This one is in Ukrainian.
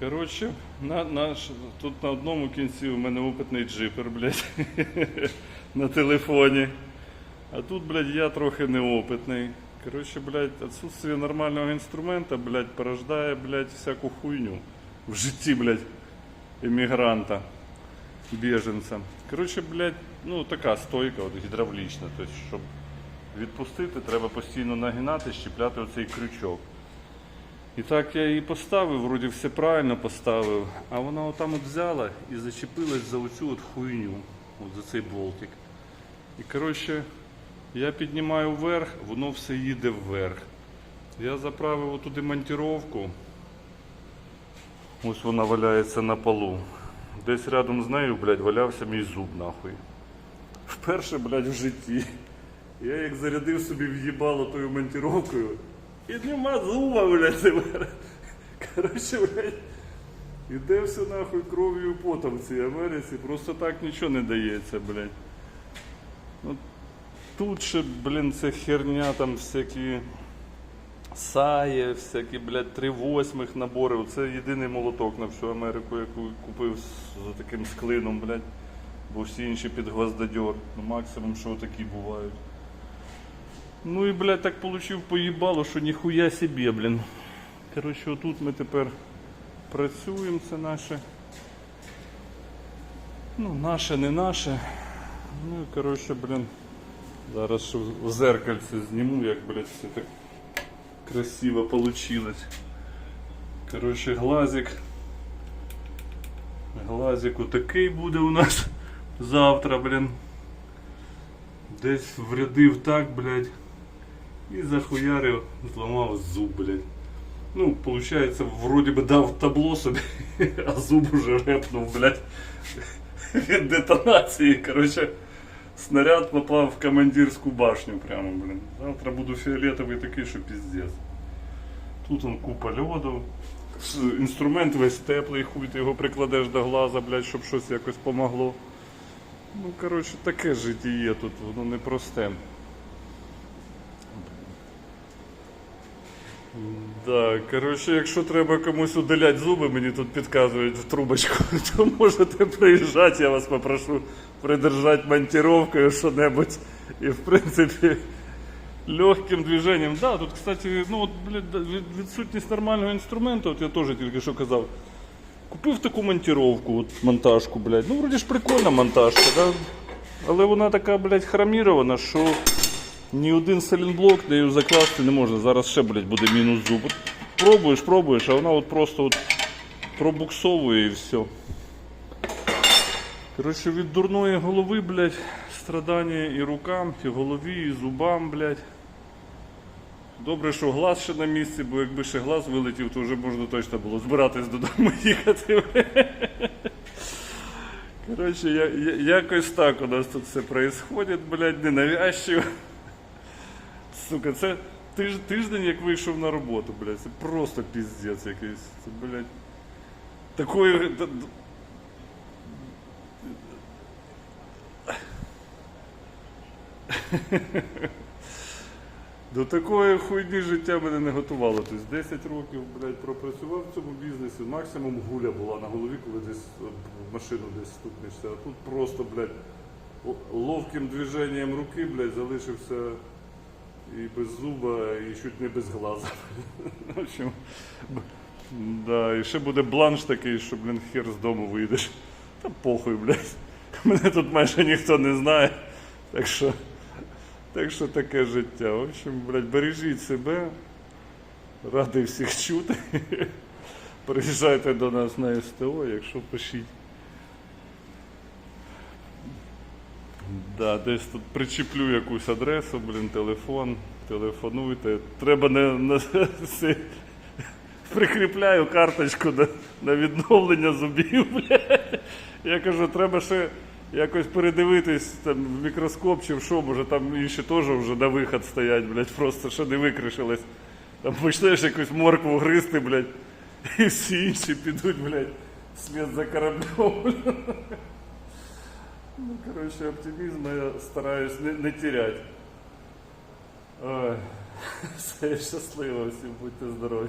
Коротше, на, наш, тут на одному кінці у мене опитний джипер, блядь, на телефоні. А тут, блядь, я трохи неопитний. Коротше, блядь, отсутствие нормального інструмента, блядь, порождає, блядь, всяку хуйню в житті, блядь, емігранта, біженця. Коротше, блядь, ну така стойка, от, гідравлічна. Тобто, щоб відпустити, треба постійно нагинати, щіпляти оцей крючок. І так я її поставив, вроді все правильно поставив, а вона отам от взяла і зачепилась за оцю от хуйню, от за цей болтик. І коротше, я піднімаю вверх, воно все їде вверх. Я заправив отуди монтировку. Ось вона валяється на полу. Десь рядом з нею, блядь, валявся мій зуб нахуй. Вперше, блядь, в житті. Я як зарядив собі в'їбало тою монтировкою. І нема зуба, блядь, тепер. Коротше, блядь. Іде все нахуй кров'ю потом в цій Америці. Просто так нічого не дається, блядь. Ну, тут ще, блін, ця херня, там всякі сає, всякі, блядь, три восьмих набори. Це єдиний молоток на всю Америку, яку купив за таким склином, блядь. Бо всі інші під гвоздодьор. Ну, максимум, що такі бувають. Ну і, блядь, так получив поїбало, що ніхуя собі, блін. Коротше, отут ми тепер працюємо, це наше. Ну, наше, не наше. Ну і коротше, блін. Зараз в зеркальце зніму, як, блядь, все так красиво получилось. Коротше, глазик. Глазик отакий буде у нас завтра, блін. Десь врядив так, блядь. І захуярив, зламав зуб, блядь. Ну, получается, вроде бы дав табло собі, а зуб уже репнув, блядь. Від детонації, короче. Снаряд попав в командирську башню прямо, блін. Завтра буду фіолетовий такий, що піздець. Тут он купа льоду. Інструмент весь теплий, хуй ти його прикладеш до глаза, блядь, щоб щось якось помогло. Ну, коротше, таке життя тут, воно непросте. Да, коротше, якщо треба комусь удаляти зуби, мені тут підказують в трубочку, то можете приїжджати, я вас попрошу придержати монтировкою що-небудь. І в принципі легким движенням. Да, тут, кстати, ну от, відсутність нормального інструменту, от я теж тільки що казав. Купив таку монтировку, от монтажку, блядь. Ну, вроді ж прикольна монтажка, да? Але вона така, блядь, хромірована, що ні один селінблок, де її закласти не можна. Зараз ще, блядь, буде мінус зуб. Пробуєш, пробуєш, а вона от просто от пробуксовує і все. Коротше, від дурної голови, блядь, страдання і рукам, і голові, і зубам, блядь. Добре, що глаз ще на місці, бо якби ще глаз вилетів, то вже можна точно було збиратись додому їхати. Коротше, я, я, якось так у нас тут все происходит, блядь, ненавязчиво. Сука, це тиж, тиждень, як вийшов на роботу, блядь, це просто піздець якийсь. Це, блядь. Такої. До такої хуйні життя мене не готувало. Тобто 10 років, блядь, пропрацював в цьому бізнесі. Максимум гуля була на голові, коли десь е, машину десь стукнешся. А тут просто, блядь, ловким движенням руки, блядь, залишився і без зуба, і чуть не без глаза. Да, і ще буде бланш такий, що, блін, хер з дому вийдеш. Та похуй, блядь. Мене тут майже ніхто не знає. Так що. Так що таке життя. В общем, блядь, бережіть себе. Радий всіх чути. Приїжджайте до нас на СТО, якщо пишіть. Да, десь тут причеплю якусь адресу, блін, телефон, телефонуйте. Треба не, не це, прикріпляю карточку на, на відновлення зубів. Блядь. Я кажу, треба ще якось передивитись там в мікроскоп чи в що, може там інші теж вже на вихід стоять, блядь, просто ще не викришились. Там почнеш якусь моркву гризти, блядь, і всі інші підуть, блядь, слід за кораблем. блядь. Ну, короче, оптимизма я стараюсь не, не терять. Ой, все щасливо, всім будьте здорові.